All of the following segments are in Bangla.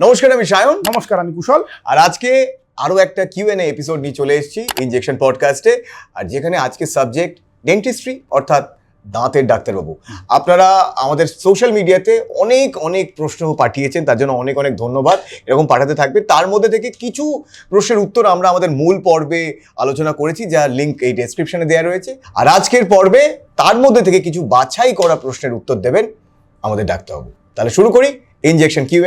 নমস্কার আমি সায়ন। নমস্কার আমি কুশল। আর আজকে আরও একটা কিউ এন এপিসোড নিয়ে চলে এসেছি ইনজেকশন পডকাস্টে আর যেখানে আজকে সাবজেক্ট ডেন্টিস্ট্রি অর্থাৎ দাঁতের ডাক্তারবাবু। আপনারা আমাদের সোশ্যাল মিডিয়াতে অনেক অনেক প্রশ্ন পাঠিয়েছেন তার জন্য অনেক অনেক ধন্যবাদ। এরকম পাঠাতে থাকবে। তার মধ্যে থেকে কিছু প্রশ্নের উত্তর আমরা আমাদের মূল পর্বে আলোচনা করেছি যার লিঙ্ক এই ডেসক্রিপশনে দেওয়া রয়েছে। আর আজকের পর্বে তার মধ্যে থেকে কিছু বাছাই করা প্রশ্নের উত্তর দেবেন আমাদের ডাক্তারবাবু। তাহলে শুরু করি ইনজেকশন কিউ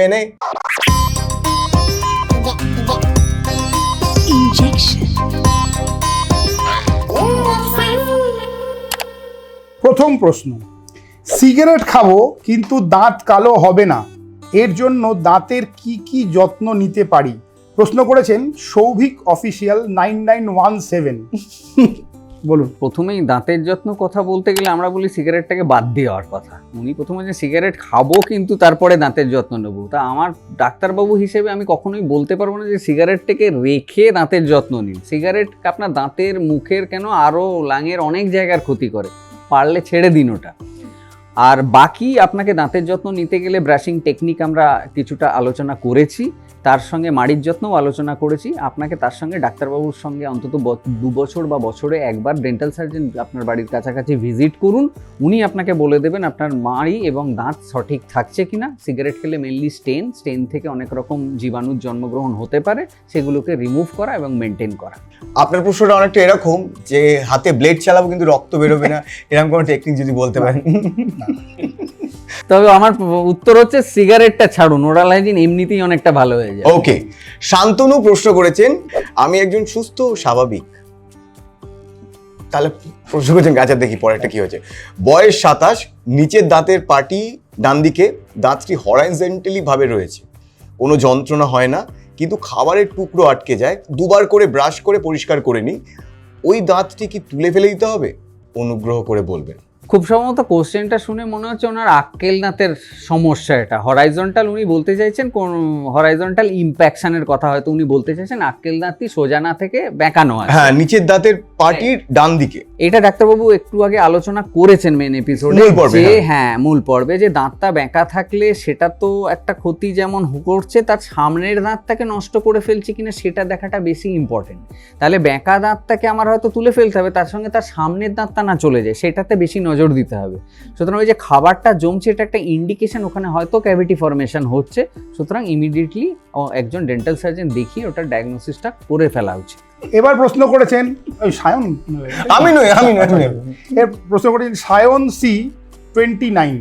প্রথম প্রশ্ন, সিগারেট খাব কিন্তু দাঁত কালো হবে না, এর জন্য দাঁতের কি কি যত্ন নিতে পারি? প্রশ্ন করেছেন Souvik official nine nine one seven. বলুন। প্রথমেই দাঁতের যত্ন কথা বলতে গেলে আমরা বলি সিগারেটটাকে বাদ দেওয়ার কথা। উনি প্রথমে যে সিগারেট খাব কিন্তু তারপরে দাঁতের যত্ন নেব। তা আমার ডাক্তারবাবু হিসেবে আমি কখনোই বলতে পারব না যে সিগারেটটাকে রেখে দাঁতের যত্ন নিন। সিগারেট আপনার দাঁতের মুখের কেন আরও লাঙের অনেক জায়গার ক্ষতি করে। পারলে ছেড়ে দিন ওটা। আর বাকি আপনাকে দাঁতের যত্ন নিতে গেলে ব্রাশিং টেকনিক আমরা কিছুটা আলোচনা করেছি। তার সঙ্গে মাড়ির যত্নও আলোচনা করেছি। আপনাকে তার সঙ্গে ডাক্তারবাবুর সঙ্গে অন্তত দু বছর বা বছরে একবার ডেন্টাল সার্জন আপনার বাড়ির কাছাকাছি ভিজিট করুন। উনি আপনাকে বলে দেবেন আপনার মাড়ি এবং দাঁত সঠিক থাকছে কি না সিগারেট খেলে মেনলি স্টেন স্টেন থেকে অনেক রকম জীবাণুর জন্মগ্রহণ হতে পারে। সেগুলোকে রিমুভ করা এবং মেনটেন করা। আপনার প্রশ্নটা অনেকটা এরকম যে হাতে ব্লেড চালাবো কিন্তু রক্ত বেরোবে না। এরকম কোনো টেকনিক যদি বলতে পারেন। তবে আমার উত্তর হচ্ছে সিগারেটটা ছাড়ুন। ওরাল হাইজিন এমনিতেই অনেকটা ভালো হয়ে ওকে শান্তনু প্রশ্ন করেছেন, আমি একজন সুস্থ স্বাভাবিক। তাহলে প্রশ্ন করেছেন গাছের দেখি পরেরটা কি হচ্ছে বয়স সাতাশ, নিচের দাঁতের পাটি ডান দিকে দাঁতটি হরাইজেন্টালি ভাবে রয়েছে। কোনো যন্ত্রণা হয় না, কিন্তু খাবারের টুকরো আটকে যায়। দুবার করে ব্রাশ করে পরিষ্কার করে নিই। ওই দাঁতটি কি তুলে ফেলে দিতে হবে? অনুগ্রহ করে বলবেন। খুব সম্ভবত কোশ্চেনটা শুনে মনে হচ্ছে ওনার আক্কেল দাঁতের সমস্যা এটা। হরাইজন্টাল উনি বলতে চাইছেন কোন হরাইজন্টাল ইম্প্যাকশনের কথা হয়তো উনি বলতে চাইছেন আক্কেল দাঁতটি সোজা থেকে বেঁকানো আছে। হ্যাঁ নিচের দাঁতের পাটির ডান দিকে। এটা ডাক্তারবাবু একটু আগে আলোচনা করেছেন মেন এপিসোডে যে হ্যাঁ। হ্যাঁ মূল পর্বে যে দাঁতটা বেঁকা থাকলে সেটা তো একটা ক্ষতি যেমন করছে তার সামনের দাঁতটাকে নষ্ট করে ফেলছে কিনা সেটা দেখাটা বেশি ইম্পর্টেন্ট তাহলে বেঁকা দাঁতটাকে আমার হয়তো তুলে ফেলতে হবে তার সঙ্গে তার সামনের দাঁতটা না চলে যায় সেটাতে বেশি নজর দিতে হবে। সুতরাং ওই যে খাবারটা জমছে এটা একটা ইন্ডিকেশন ওখানে হয়তো ক্যাভিটি ফর্মেশন হচ্ছে। সুতরাং ইমিডিয়েটলি একজন ডেন্টাল সার্জন দেখিয়ে ওটার ডায়াগনোসিসটা করে ফেলা উচিত। এবার প্রশ্ন করেছেন ওই সায়ন আমি নই আমি নই আমি এর প্রশ্ন করেছেন Sayan C twenty nine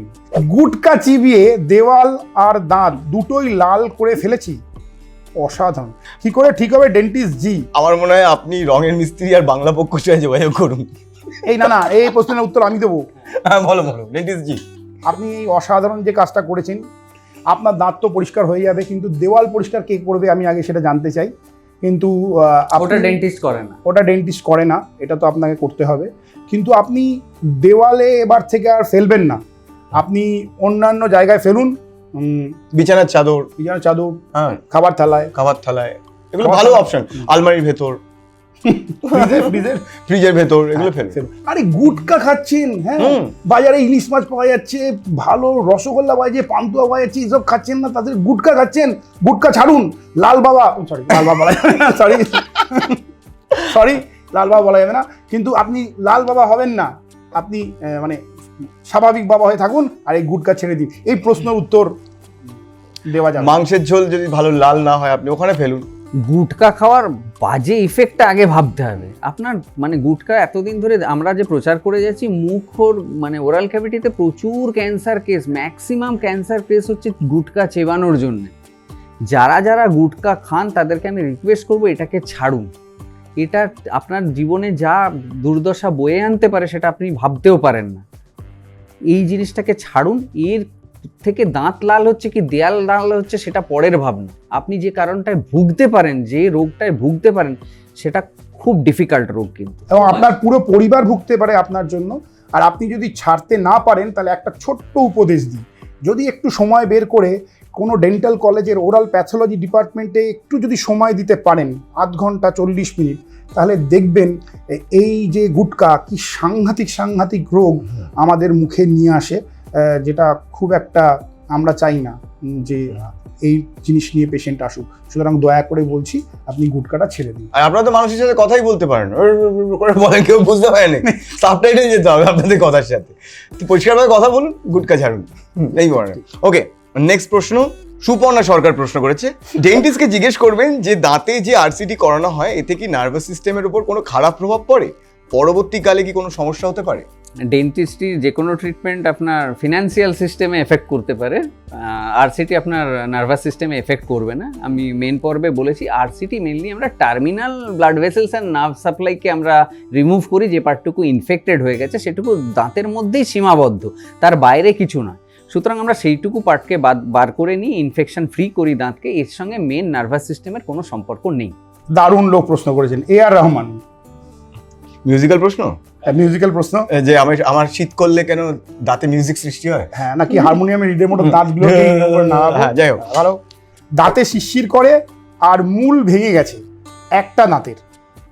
gutka চিবিয়ে দেওয়াল আর দাঁত দুটোই লাল করে ফেলেছি। অসাধারণ। কি করে ঠিক হবে ডেন্টিস্ট জি? আমার মনে হয় আপনি রঙের মিস্ত্রি আর বাংলা পক্ষ সাথে যোগাযোগ করুন। এই না না এই প্রশ্নের উত্তর আমি দেবো। হ্যাঁ বলো বলো ডেন্টিস্ট জি। আপনি এই অসাধারণ যে কাজটা করেছেন আপনার দাঁত তো পরিষ্কার হয়ে যাবে কিন্তু দেওয়াল পরিষ্কার কে করবে আমি আগে সেটা জানতে চাই। কিন্তু ওটা ডেন্টিস্ট করে না। ওটা ডেন্টিস্ট করে না এটা তো আপনাকে করতে হবে। কিন্তু আপনি দেওয়ালে এবার থেকে আর ফেলবেন না। আপনি অন্যান্য জায়গায় ফেলুন বিছানার চাদর। বিছানার চাদর হ্যাঁ। খাবার থালায়। খাবার থালায়। এগুলো ভালো অপশন আলমারির ভেতর ফ্রিজের ভেতর এগুলো ফেলে। ফেলুন। আরে গুটকা খাচ্ছেন হ্যাঁ? বাজারে ইলিশ মাছ পাওয়া যাচ্ছে ভালো রসগোল্লা পাওয়া যাচ্ছে পান্তুয়া পাওয়া যাচ্ছে এসব খাচ্ছেন না তাদের গুটকা খাচ্ছেন। গুটকা ছাড়ুন লাল বাবা সরি লাল বাবা সরি সরি লাল বাবা বলা যাবে না। কিন্তু আপনি লাল বাবা হবেন না আপনি মানে স্বাভাবিক বাবা হয়ে থাকুন আর এই গুটকা ছেড়ে দিন। এই প্রশ্নের উত্তর দেওয়া যাবে। মাংসের ঝোল যদি ভালো লাল না হয় আপনি ওখানে ফেলুন। গুটকা খাওয়ার বাজে ইফেক্টটা আগে ভাবতে হবে। আপনার মানে গুটকা এতদিন ধরে আমরা যে প্রচার করে যাচ্ছি, মুখর মানে ওরাল ক্যাভিটিতে প্রচুর cancer case maximum cancer case হচ্ছে গুটকা চেবানোর জন্য। যারা যারা গুটকা খান, তাদেরকে আমি রিকোয়েস্ট করব এটাকে ছাড়ুন। এটা আপনার জীবনে যা দুর্দশা বয়ে আনতে পারে, সেটা আপনি ভাবতেও পারেন না। এই জিনিসটাকে ছাড়ুন, এর থেকে দাঁত লাল হচ্ছে কি দেয়াল লাল হচ্ছে সেটা পরের ভাবনা। আপনি যে কারণটায় ভুগতে পারেন যে রোগটায় ভুগতে পারেন সেটা খুব ডিফিকাল্ট রোগ কিন্তু। এবং আপনার পুরো পরিবার ভুগতে পারে আপনার জন্য। আর আপনি যদি ছাড়তে না পারেন তাহলে একটা ছোট্ট উপদেশ দিই। যদি একটু সময় বের করে কোনো ডেন্টাল কলেজের ওরাল প্যাথোলজি ডিপার্টমেন্টে একটু যদি সময় দিতে পারেন আধ ঘণ্টা চল্লিশ মিনিট তাহলে দেখবেন এই যে গুটকা কি সাংঘাতিক সাংঘাতিক রোগ আমাদের মুখে নিয়ে আসে। যেটা খুব একটা আমরা চাই না যে এই জিনিস নিয়ে পেশেন্ট আসুক। সুতরাং দয়া করে বলছি আপনি গুটকাটা ছেড়ে দিন। আর আপনারা তো মানুষের সাথে কথাই বলতে পারেন করে বলেন কেউ বুঝতে পারেনি সাবটাইটেল যেতে হবে আপনাদের কথার সাথে। তো পরিষ্কারভাবে কথা বলুন গুটকা ছাড়ুন। এই বলেন। ওকে নেক্সট প্রশ্ন। সুপর্ণা সরকার প্রশ্ন করেছে। ডেন্টিস্টকে জিজ্ঞেস করবেন যে দাঁতে যে আরসিটি করানো হয় এতে কি নার্ভাস সিস্টেমের উপর কোনো খারাপ প্রভাব পড়ে? পরবর্তীকালে কি কোনো সমস্যা হতে পারে? ডেন্টিস্ট্রির যে কোনো ট্রিটমেন্ট আপনার ফিনান্সিয়াল সিস্টেমে এফেক্ট করতে পারে আরসিটি আপনার নার্ভাস সিস্টেমে এফেক্ট করবে না। আমি মেন পর্বে বলেছি আরসিটি মেনলি আমরা terminal blood vessels and nerve সাপ্লাইকে আমরা রিমুভ করি যে পার্টটুকু ইনফেক্টেড হয়ে গেছে সেটুকু দাঁতের মধ্যেই সীমাবদ্ধ তার বাইরে কিছু নয় সুতরাং আমরা সেইটুকু পার্টকে বাদ বার করে নিই ইনফেকশন ফ্রি করি দাঁতকে এর সঙ্গে মেন নার্ভাস সিস্টেমের কোনো সম্পর্ক নেই। দারুণ লোক প্রশ্ন করেছেন এ আর রহমান। মিউজিক্যাল প্রশ্ন? মিউজিক্যাল প্রশ্ন? যে আমি আমার শীত করলে কেন দাঁতে মিউজিক সৃষ্টি হয়? হ্যাঁ নাকি হারমোনিয়ামের রিডের মতো দাঁতগুলো না হ্যাঁ, যাই হোক। ভালো দাঁতে শিরশির করে আর মূল ভেঙে গেছে একটা দাঁতের।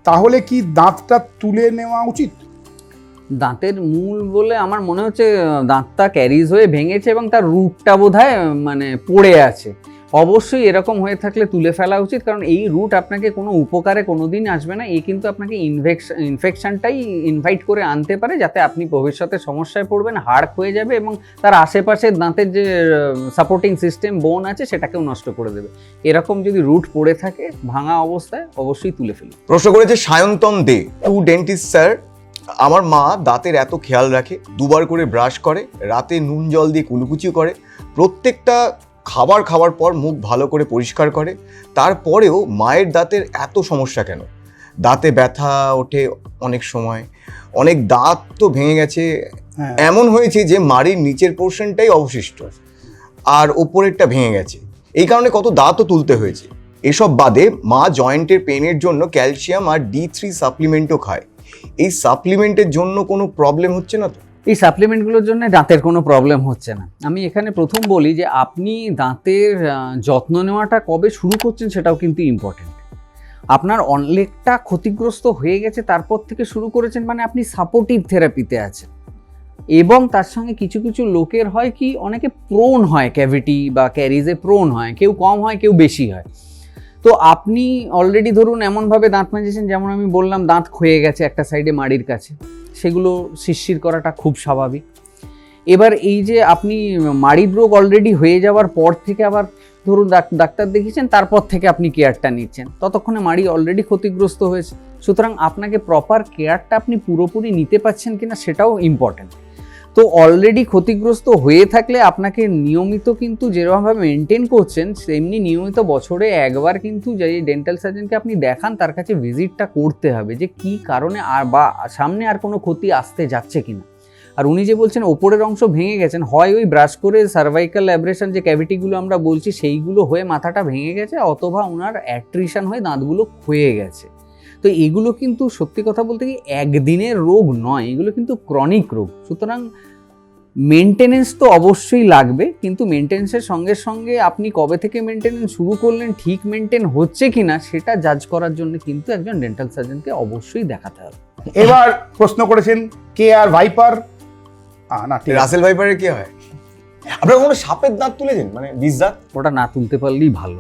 তাহলে কি দাঁতটা তুলে নেওয়া উচিত? দাঁতের মূল বলে আমার মনে হচ্ছে দাঁতটা ক্যারিজ হয়ে ভেঙেছে এবং তার রুটটা বোধহয় মানে পড়ে আছে। অবশ্যই এরকম হয়ে থাকলে তুলে ফেলা উচিত, কারণ এই রুট আপনাকে কোনো উপকারে কোনোদিন আসবে না। এই কিন্তু আপনাকে ইনফেকশন ইনফেকশনটাই ইনভাইট করে আনতে পারে, যাতে আপনি ভবিষ্যতে সমস্যায় পড়বেন হাড় হয়ে যাবে এবং তার আশেপাশে দাঁতের যে সাপোর্টিং সিস্টেম বোন আছে, সেটাকেও নষ্ট করে দেবে। এরকম যদি রুট পড়ে থাকে, ভাঙা অবস্থায় অবশ্যই তুলে ফেলুন। প্রশ্ন করেছে Sayantan De, to dentist sir. আমার মা দাঁতের এত খেয়াল রাখে, দুবার করে ব্রাশ করে, রাতে নুন জল দিয়ে কুলুকুচিও করে। প্রত্যেকটা খাবার খাওয়ার পর মুখ ভালো করে পরিষ্কার করে তারপরেও মায়ের দাঁতের এত সমস্যা কেন? দাঁতে ব্যথা ওঠে অনেক সময় অনেক দাঁত তো ভেঙে গেছে। হ্যাঁ। এমন হয়েছে যে মাড়ির নিচের পোর্শনটাই অবশিষ্ট আর ওপরেরটা ভেঙে গেছে। এই কারণে কত দাঁতও তুলতে হয়েছে। এসব বাদে মা জয়েন্টের পেনের জন্য ক্যালসিয়াম আর ডি থ্রি সাপ্লিমেন্টও খায়। এই সাপ্লিমেন্টের জন্য কোনো প্রবলেম হচ্ছে না তো? এই সাপ্লিমেন্টগুলোর জন্য দাঁতের কোনো প্রবলেম হচ্ছে না। আমি এখানে প্রথম বলি যে আপনি দাঁতের যত্ন নেওয়াটা কবে শুরু করছেন সেটাও কিন্তু ইম্পর্টেন্ট আপনার অনেকটা ক্ষতিগ্রস্ত হয়ে গেছে, তারপর থেকে শুরু করেছেন মানে আপনি সাপোর্টিভ থেরাপিতে আছেন। এবং তার সঙ্গে কিছু কিছু লোকের হয় কি, অনেকে প্রোন হয় ক্যাভিটি বা ক্যারিজে প্রোন হয়, কেউ কম হয়, কেউ বেশি হয়। তো আপনি অলরেডি ধরুন এমনভাবে দাঁত মাজেছেন যেমন আমি বললাম দাঁত ক্ষয়ে গেছে একটা সাইডে মাড়ির কাছে। সেগুলো শিরশির করাটা খুব স্বাভাবিক। এবার এই যে আপনি মারিদ রোগ অলরেডি হয়ে যাওয়ার পর থেকে আবার ধরুন ডাক- ডাক্তার দেখিয়েছেন, তারপর থেকে আপনি কেয়ারটা নিচ্ছেন। ততক্ষণে মাড়ি অলরেডি ক্ষতিগ্রস্ত হয়েছে। সুতরাং আপনাকে প্রপার কেয়ারটা আপনি পুরোপুরি নিতে পারছেন কিনা সেটাও ইম্পর্ট্যান্ট তো অলরেডি ক্ষতিগ্রস্ত হয়ে থাকলে আপনাকে নিয়মিত কিন্তু যেরকমভাবে মেনটেন করছেন সেমনি নিয়মিত বছরে একবার কিন্তু যে ডেন্টাল সার্জনকে আপনি দেখান, তার কাছে ভিজিটটা করতে হবে যে কি কারণে আর বা সামনে আর কোনো ক্ষতি আসতে যাচ্ছে কিনা। আর উনি যে বলছেন ওপরের অংশ ভেঙে গেছেন, হয় ওই ব্রাশ করে সার্ভাইকাল অ্যাব্রেশন যে ক্যাভিটিগুলো আমরা বলছি, সেইগুলো হয়ে মাথাটা ভেঙে গেছে, অথবা ওনার অ্যাট্রিশন হয়ে দাঁতগুলো ক্ষয়ে গেছে। তো এগুলো কিন্তু সত্যি কথা বলতে কি একদিনের রোগ নয় এগুলো কিন্তু ক্রনিক রোগ। সুতরাং মেনটেনেন্স তো অবশ্যই লাগবে কিন্তু মেনটেন্সের সঙ্গে সঙ্গে আপনি কবে থেকে মেনটেনেন্স শুরু করলেন ঠিক মেনটেন হচ্ছে কি না সেটা জাজ করার জন্য কিন্তু একজন ডেন্টাল সার্জনকে অবশ্যই দেখাতে হবে। এবার প্রশ্ন করেছেন কে আর ভাইপার না রাসেল ভাইপারের কি হয়? আপনারা কোনো সাপের দাঁত তুলেছেন মানে বিষ দাঁত? ওটা না তুলতে পারলেই ভালো।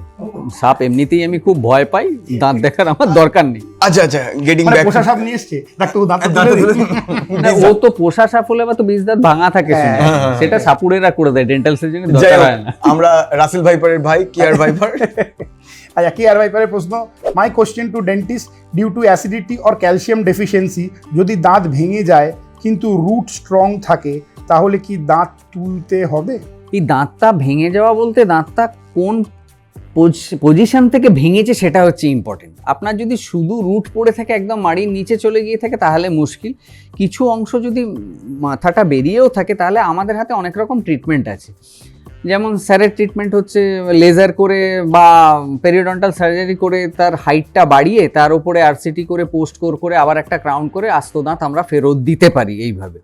সাপ এমনিতেই আমি খুব ভয় পাই দাঁত দেখার আমার দরকার নেই। আচ্ছা আচ্ছা গেটিং মানে ব্যাক পোষা সাপ নিয়ে এসছে দাঁত। না, ও তো পোষা সাপ হলে তো বীজ দাঁত ভাঙা থাকে শুনে। হ্যাঁ, হ্যাঁ, সেটা সাপুড়েরা করে দেয় ডেন্টাল সার্জনের দরকার হয় না। আমরা রাসেল ভাইপারের ভাই কি আর ভাইপার। আচ্ছা কে আর ভাইপারের প্রশ্ন my question to dentist due to acidity or calcium deficiency যদি দাঁত ভেঙে যায় কিন্তু রুট স্ট্রং থাকে তাহলে কি দাঁত তুলতে হবে? এই দাঁতটা ভেঙে যাওয়া বলতে দাঁতটা কোন পজিশন থেকে ভেঙেছে সেটা হচ্ছে ইম্পর্টেন্ট আপনার যদি শুধু রুট পড়ে থাকে, একদম মাড়ির নিচে চলে গিয়ে থাকে, তাহলে মুশকিল। কিছু অংশ যদি মাথাটা বেরিয়েও থাকে, তাহলে আমাদের হাতে অনেক রকম ট্রিটমেন্ট আছে। যেমন স্যারের ট্রিটমেন্ট হচ্ছে লেজার করে বা পেরিওডন্টাল সার্জারি করে তার হাইটটা বাড়িয়ে, তার উপরে আরসিটি করে পোস্ট কোর করে আবার একটা ক্রাউন করে, আস্ত দাঁত আমরা ফেরত দিতে পারি এইভাবে।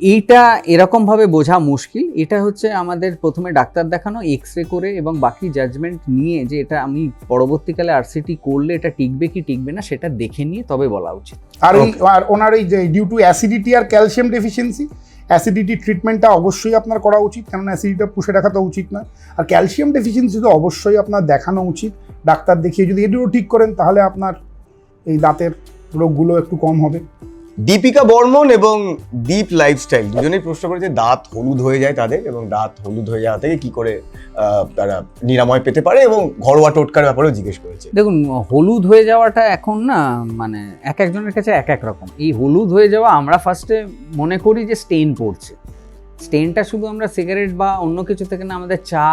এইটা এরকমভাবে বোঝা মুশকিল। এটা হচ্ছে আমাদের প্রথমে ডাক্তার দেখানো এক্স রে করে এবং বাকি জাজমেন্ট নিয়ে যে এটা আমি পরবর্তীকালে আরসিটি করলে এটা টিকবে কি টিকবে না সেটা দেখে নিয়ে তবে বলা উচিত। আর এই আর ওনার এই যে ডিউ টু অ্যাসিডিটি আর ক্যালসিয়াম ডেফিসিয়েন্সি অ্যাসিডিটি ট্রিটমেন্টটা অবশ্যই আপনার করা উচিত কেননা অ্যাসিডিটা পুষে রাখা তো উচিত নয় আর ক্যালসিয়াম ডেফিসিয়েন্সি তো অবশ্যই আপনার দেখানো উচিত ডাক্তার দেখিয়ে যদি এটিও ঠিক করেন তাহলে আপনার এই দাঁতের রোগগুলো একটু কম হবে। দীপিকা বর্মন এবং দীপ লাইফস্টাইল, দুজনেই প্রশ্ন করেছে দাঁত হলুদ হয়ে যায় তাদের এবং দাঁত হলুদ হয়ে যাওয়া থেকে কি করে তারা নিরাময় পেতে পারে এবং ঘরোয়া টোটকার ব্যাপারেও জিজ্ঞেস করেছে। দেখুন, হলুদ হয়ে যাওয়াটা এখন না মানে এক একজনের কাছে এক এক রকম। এই হলুদ হয়ে যাওয়া আমরা ফার্স্টে মনে করি যে স্টেন পড়ছে। স্টেনটা শুধু আমরা সিগারেট বা অন্য কিছু থেকে না, আমাদের চা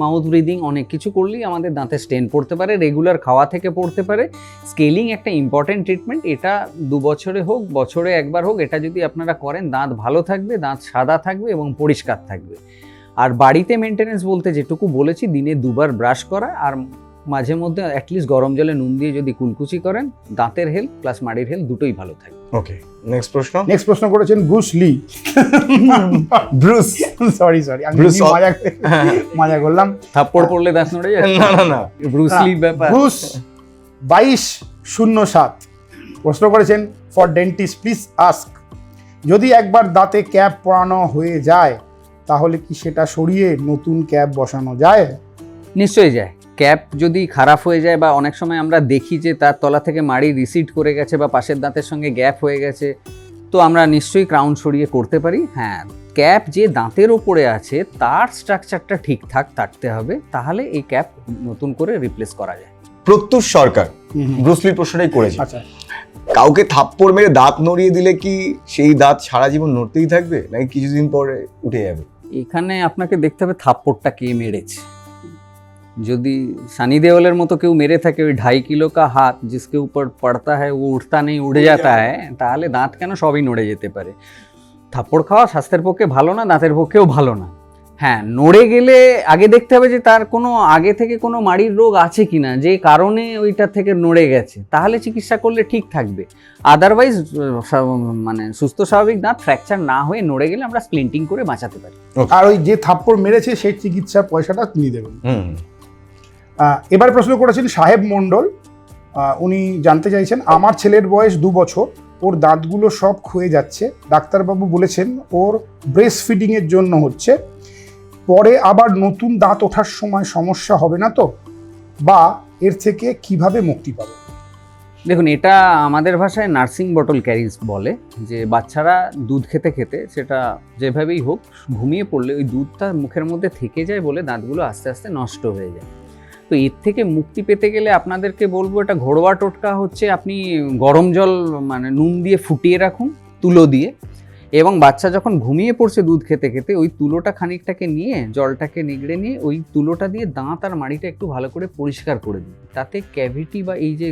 মাউথ ব্রিদিং অনেক কিছু করলেই আমাদের দাঁতে স্টেন পড়তে পারে রেগুলার খাওয়া থেকে পড়তে পারে। স্কেলিং একটা ইম্পর্টেন্ট ট্রিটমেন্ট এটা দু বছরে হোক, বছরে একবার হোক, এটা যদি আপনারা করেন, দাঁত ভালো থাকবে, দাঁত সাদা থাকবে এবং পরিষ্কার থাকবে। আর বাড়িতে মেনটেনেন্স বলতে যেটুকু বলেছি, দিনে দুবার ব্রাশ করা আর মাঝে মধ্যে অ্যাটলিস্ট গরম জলে নুন দিয়ে যদি কুলকুচি করেন দাঁতের হেল প্লাস মাড়ির হেল দুটোই ভালো থাকে। ওকে নেক্সট প্রশ্ন? নেক্সট প্রশ্ন করেছেন Bruce Lee Bruce sorry sorry আমি এমনি মজা মজা করলাম। থাপ্পড় পড়লে দাঁত নড়ে যায় না না না। ব্রুসলি ব্যাপার। ব্রুস বাইশ শূন্য সাত। প্রশ্ন করেছেন ফর ডেন্টিস্ট প্লিজ আস্ক যদি একবার দাঁতে ক্যাপ পরানো হয়ে যায় তাহলে কি সেটা সরিয়ে নতুন ক্যাপ বসানো যায়? নিশ্চয়ই যায়। ক্যাপ যদি খারাপ হয়ে যায় বা অনেক সময় আমরা দেখি যে তার তলা থেকে মাড়ি রিসিড করে গেছে বা পাশের দাঁতের সঙ্গে গ্যাপ হয়ে গেছে তো আমরা নিশ্চয়ই ক্রাউন সরিয়ে করতে পারি। হ্যাঁ ক্যাপ যে দাঁতের ওপরে আছে তার স্ট্রাকচারটা ঠিকঠাক থাকতে হবে। তাহলে এই ক্যাপ নতুন করে রিপ্লেস করা যায়। প্রত্যুষ সরকার ব্রুসলির প্রশ্নটাই করেছে। আচ্ছা। কাউকে থাপ্পড় মেরে দাঁত নড়িয়ে দিলে কি সেই দাঁত সারা জীবন নড়তেই থাকবে? নাকি কিছুদিন পরে উঠে যাবে? এখানে আপনাকে দেখতে হবে থাপ্পড়টা কে মেরেছে। যদি সানি দেওয়ালের মতো কেউ মেরে থাকে ওই ঢাই কিলো কা হাত जिसके ऊपर पड़ता है वो उठता नहीं उड़े जाता है তাহলে দাঁত কেন সবই নড়ে যেতে পারে থাপ্পড় খাওয়া স্বাস্থ্যের পক্ষে ভালো না দাঁতের পক্ষেও ভালো না হ্যাঁ নড়ে গেলে আগে দেখতে হবে যে তার কোনো আগে থেকে কোনো মাড়ির রোগ আছে কিনা যে কারণে ওইটা থেকে নড়ে গেছে তাহলে চিকিৎসা করলে ঠিক থাকবে আদারওয়াইজ মানে সুস্থ স্বাভাবিক দাঁত ফ্র্যাকচার না হয়ে নড়ে গেলে আমরা স্প্লিন্টিং করে বাঁচাতে পারি আর ওই যে থাপ্পড় মেরেছে সেই চিকিৎসার পয়সাটা তিনি দেবেন হুম আহ, এবার প্রশ্ন করেছেন সাহেব মণ্ডল। উনি জানতে চাইছেন, আমার ছেলের বয়স দু বছর, ওর দাঁতগুলো সব ক্ষয়ে যাচ্ছে। ডাক্তারবাবু বলেছেন, ওর ব্রেস্ট ফিডিংয়ের জন্য হচ্ছে। পরে আবার নতুন দাঁত ওঠার সময় সমস্যা হবে না তো? বা এর থেকে কীভাবে মুক্তি পাবে? দেখুন, এটা আমাদের ভাষায় নার্সিং বটল ক্যারিজ বলে, যে বাচ্চারা দুধ খেতে খেতে সেটা যেভাবেই হোক, ঘুমিয়ে পড়লে ওই দুধটা মুখের মধ্যে থেকে যায় বলে দাঁতগুলো আস্তে আস্তে নষ্ট হয়ে যায়। তো এর থেকে মুক্তি পেতে গেলে আপনাদেরকে বলব এটা ঘরোয়া টোটকা হচ্ছে আপনি গরম জল মানে নুন দিয়ে ফুটিয়ে রাখুন, তুলো দিয়ে। এবং বাচ্চা যখন ঘুমিয়ে পড়ছে দুধ খেতে খেতে, ওই তুলোটা খানিকটাকে নিয়ে, জলটাকে নিগড়ে নিয়ে, ওই তুলোটা দিয়ে দাঁত আর মাড়িটা একটু ভালো করে পরিষ্কার করে দিন। তাতে ক্যাভিটি বা এই যে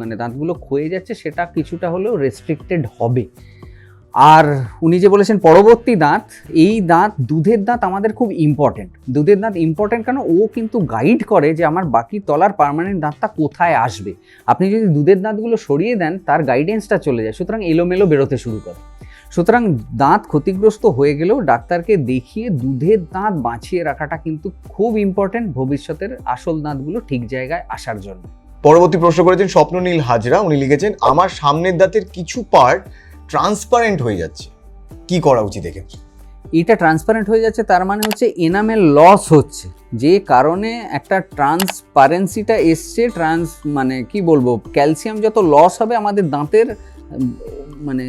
মানে দাঁতগুলো ক্ষয়ে যাচ্ছে, সেটা কিছুটা হলেও রেস্ট্রিক্টেড হবে। আর উনি যে বলেছেন পরবর্তী দাঁত, এই দাঁত দুধের দাঁত আমাদের খুব ইম্পর্টেন্ট দুধের দাঁত ইম্পর্টেন্ট কেন? ও কিন্তু গাইড করে যে আমার বাকি তলার পার্মানেন্ট দাঁতটা কোথায় আসবে। আপনি যদি দুধের দাঁতগুলো সরিয়ে দেন, তার গাইডেন্সটা চলে যায়। সুতরাং এলোমেলো বেরোতে শুরু করে। সুতরাং দাঁত ক্ষতিগ্রস্ত হয়ে গেলেও ডাক্তারকে দেখিয়ে দুধের দাঁত বাঁচিয়ে রাখাটা কিন্তু খুব ইম্পর্টেন্ট ভবিষ্যতের আসল দাঁতগুলো ঠিক জায়গায় আসার জন্য। পরবর্তী প্রশ্ন করেছেন স্বপ্ননীল হাজরা। উনি লিখেছেন, আমার সামনের দাঁতের কিছু পার্ট ট্রান্সপারেন্ট হয়ে যাচ্ছে। কি করা উচিত এক্ষেত্রে? এটা ট্রান্সপারেন্ট হয়ে যাচ্ছে, তার মানে হচ্ছে এনামেল লস হচ্ছে। যে কারণে একটা ট্রান্সপারেন্সিটা এসছে ট্রান্স মানে কি বলব ক্যালসিয়াম যত লস হবে, আমাদের দাঁতের মানে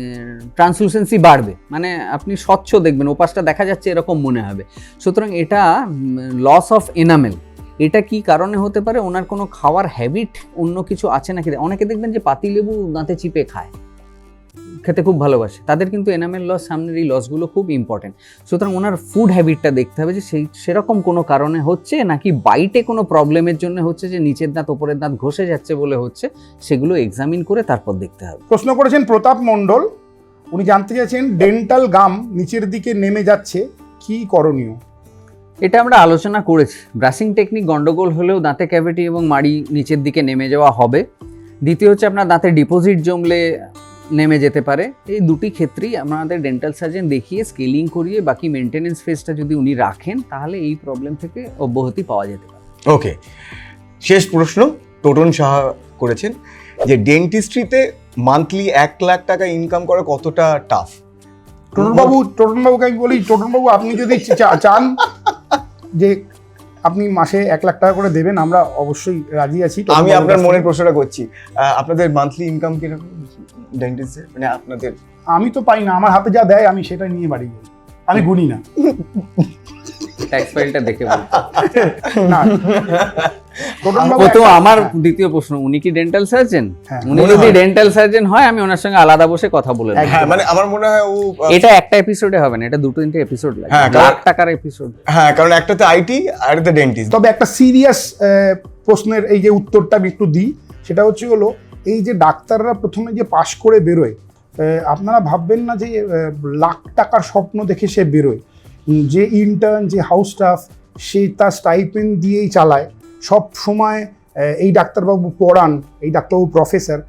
ট্রান্সলুসেন্সি বাড়বে। মানে আপনি স্বচ্ছ দেখবেন, ওপাশটা দেখা যাচ্ছে এরকম মনে হবে। সুতরাং এটা লস অফ এনামেল এটা কি কারণে হতে পারে? ওনার কোনো খাওয়ার হ্যাবিট অন্য কিছু আছে নাকি? অনেকে দেখবেন যে পাতিলেবু দাঁতে চিপে খায়। খেতে খুব ভালোবাসে। তাদের কিন্তু এনামেল লস সামনের এই লসগুলো খুব ইম্পর্টেন্ট সুতরাং ওনার ফুড হ্যাবিটটা দেখতে হবে যে সেই সেরকম কোনো কারণে হচ্ছে নাকি বাইটে কোনো প্রবলেমের জন্য হচ্ছে যে নিচের দাঁত ওপরের দাঁত ঘষে যাচ্ছে বলে হচ্ছে সেগুলো এক্সামিন করে তারপর দেখতে হবে। প্রশ্ন করেছেন প্রতাপ মণ্ডল। উনি জানতে চাইছেন ডেন্টাল গাম নিচের দিকে নেমে যাচ্ছে কি করণীয়? এটা আমরা আলোচনা করেছি। ব্রাশিং টেকনিক গন্ডগোল হলেও দাঁতে ক্যাভিটি এবং মাড়ি নিচের দিকে নেমে যাওয়া হবে। দ্বিতীয় হচ্ছে আপনার দাঁতে ডিপোজিট জমলে নেমে যেতে পারে। এই দুটি ক্ষেত্রেই আমাদের ডেন্টাল সার্জন দেখিয়ে স্কেলিং করিয়ে বাকি মেনটেনেন্স ফেসটা যদি উনি রাখেন তাহলে এই প্রবলেম থেকে অব্যাহতি পাওয়া যেতে পারে। ওকে শেষ প্রশ্ন টোটন সাহা করেছেন যে ডেন্টিস্ট্রিতে মান্থলি এক লাখ টাকা ইনকাম করা কতটা টাফ টোটনবাবু টোটনবাবুকে আমি বলি টোটনবাবু আপনি যদি চা- চান যে আপনি মাসে এক লাখ টাকা করে দেবেন আমরা অবশ্যই রাজি আছি। আমি আপনার মনের। প্রশ্নটা করছি। আহ, আপনাদের মান্থলি ইনকাম কীরকম? ডেন্টিস্টের মানে আপনাদের আমি তো পাই না আমার হাতে যা দেয় আমি সেটা নিয়ে বাড়ি যাই। আমি গুনি না। ট্যাক্স ফাইলটা দেখে না। প্রথম আমার হ্যাঁ, দ্বিতীয় প্রশ্ন উনি কি ডেন্টাল সার্জন হ্যাঁ। উনি যদি ডেন্টাল সার্জন হয় আমি ওনার সঙ্গে আলাদা বসে কথা বলে হ্যাঁ মানে আমার মনে হয় ও এটা একটা এপিসোডে হবে না এটা দুটো তিনটে এপিসোড লাগে লাখ টাকার এপিসোড হ্যাঁ কারণ একটাতে আইটি আর একটা ডেন্টিস্ট তবে একটা সিরিয়াস প্রশ্নের এই যে উত্তরটা আমি একটু দিই সেটা হচ্ছে হলো এই যে ডাক্তাররা প্রথমে যে পাশ করে বেরোয় আহ, আপনারা ভাববেন না যে লাখ টাকার স্বপ্ন দেখে সে বেরোয়। যে ইন্টার্ন যে হাউস স্টাফ সে তার স্টাইপেন্ড দিয়েই চালায়। সব সময় এই ডাক্তারবাবু পড়ান, এই ডাক্তারবাবু প্রফেসর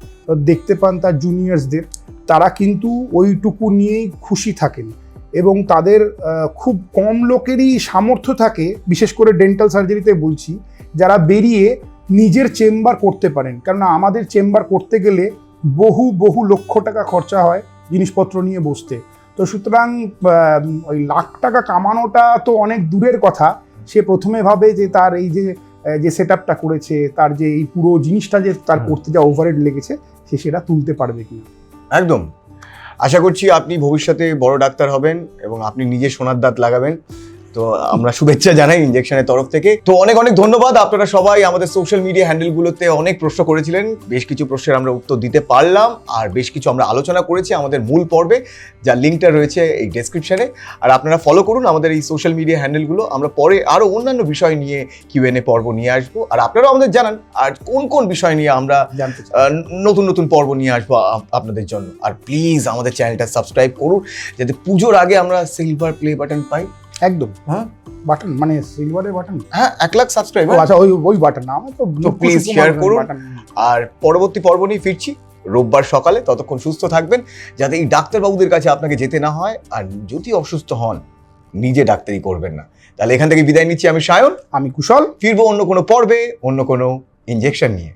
দেখতে পান তার জুনিয়র্সদের তারা কিন্তু ওইটুকু নিয়েই খুশি থাকেন এবং তাদের খুব কম লোকেরই সামর্থ্য থাকে, বিশেষ করে ডেন্টাল সার্জারিতে বলছি, যারা বেরিয়ে নিজের চেম্বার করতে পারেন। কারণ আমাদের চেম্বার করতে গেলে বহু বহু লক্ষ টাকা খরচা হয় জিনিসপত্র নিয়ে বসতে। তো সুতরাং ওই লাখ টাকা কামানোটা তো অনেক দূরের কথা। সে প্রথমে ভাবে যে তার এই যে যে সেট আপটা করেছে তার যে এই পুরো জিনিসটা যে তার করতে যা ওভারহেড লেগেছে সে সেটা তুলতে পারবে কি একদম। আশা করছি আপনি ভবিষ্যতে বড় ডাক্তার হবেন এবং আপনি নিজে সোনার দাঁত লাগাবেন। তো আমরা শুভেচ্ছা জানাই ইনজেকশনের তরফ থেকে। তো অনেক অনেক ধন্যবাদ আপনারা সবাই আমাদের সোশ্যাল মিডিয়া হ্যান্ডেলগুলোতে অনেক প্রশ্ন করেছিলেন। বেশ কিছু প্রশ্নের আমরা উত্তর দিতে পারলাম আর বেশ কিছু আমরা আলোচনা করেছি আমাদের মূল পর্বে যার লিঙ্কটা রয়েছে এই ডেসক্রিপশনে আর আপনারা ফলো করুন আমাদের এই সোশ্যাল মিডিয়া হ্যান্ডেলগুলো আমরা পরে আরও অন্যান্য বিষয় নিয়ে কিউএনএ পর্ব নিয়ে আসব। আর আপনারাও আমাদের জানান আর কোন কোন বিষয় নিয়ে আমরা নতুন নতুন পর্ব নিয়ে আসব আপনাদের জন্য। আর প্লিজ আমাদের চ্যানেলটা সাবস্ক্রাইব করুন যাতে পুজোর আগে আমরা সিলভার প্লে বাটন পাই। একদম। হ্যাঁ? বাটন মানে সিলভারের বাটন হ্যাঁ এক লাখ সাবস্ক্রাইব ও আচ্ছা ওই ওই বাটন না আমার তো তো please share করুন। আর পরবর্তী পর্ব নিয়ে ফিরছি রোববার সকালে ততক্ষণ সুস্থ থাকবেন যাতে এই ডাক্তারবাবুদের কাছে আপনাকে যেতে না হয় আর যদি অসুস্থ হন নিজে ডাক্তারি করবেন না। তাহলে এখান থেকে বিদায় নিচ্ছি আমি সায়ন। আমি কুশল। ফিরবো অন্য কোনো পর্বে অন্য কোনো ইনজেকশন নিয়ে।